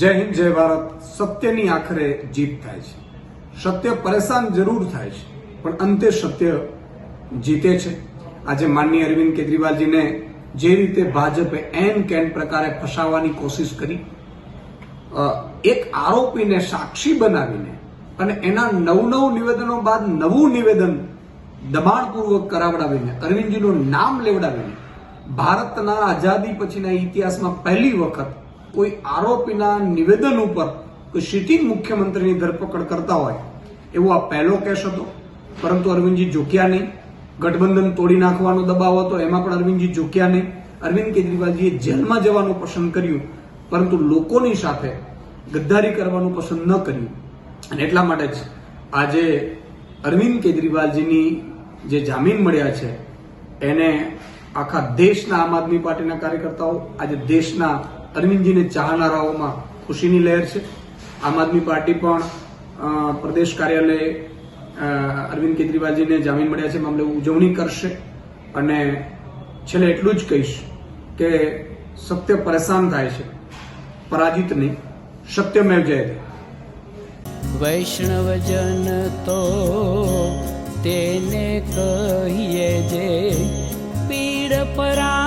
જય હિન્દ, જય ભારત. સત્યની આખરે જીત થાય છે. સત્ય પરેશાન જરૂર થાય છે, પણ અંતે સત્ય જીતે છે. આજે માનનીય અરવિંદ કેજરીવાલજીને જે રીતે ભાજપે એન કેન પ્રકારે ફસાવવાની કોશિશ કરી એક આરોપીને સાક્ષી બનાવીને અને એના નવ નવ નિવેદનો બાદ નવું નિવેદન દબાણપૂર્વક કરાવડાવીને, અરવિંદજીનું નામ લેવડાવીને, ભારતના આઝાદી પછીના ઇતિહાસમાં પહેલી વખત કોઈ આરોપીના નિવેદન ઉપર કોઈ સિટિંગ મુખ્યમંત્રીની ધરપકડ કરતા હોય, એવો આ પહેલો કેસ હતો. પરંતુ અરવિંદજી ઝૂક્યા નહીં ગઠબંધન તોડી નાખવાનો દબાવ હતો, એમાં પણ અરવિંદજી ઝૂક્યા નહીં અરવિંદ કેજરીવાલજીએ જેલમાં જવાનું પસંદ કર્યું, પરંતુ લોકોની સાથે ગદ્દારી કરવાનું પસંદ ન કર્યું. અને એટલા માટે જ આજે અરવિંદ કેજરીવાલજીની જે જામીન મળ્યા છે, એને આખા દેશના આમ આદમી પાર્ટીના કાર્યકર્તાઓ, આજે દેશના અરવિંદજીને ચાહનારાઓમાં ખુશીની લહેર છે. આમ આદમી પાર્ટી પણ પ્રદેશ કાર્યાલય અરવિંદ કેજરીવાલજીને જામીન મળ્યા છે. મામલે ઉજવણી કરશે અને છેલ્લે એટલું જ કહીશ કે સત્ય પરેશાન થાય છે. પરાજિત નહીં. સત્યમેવ જય વૈષ્ણવજન તો તેને કહીએ જે પીડ પરા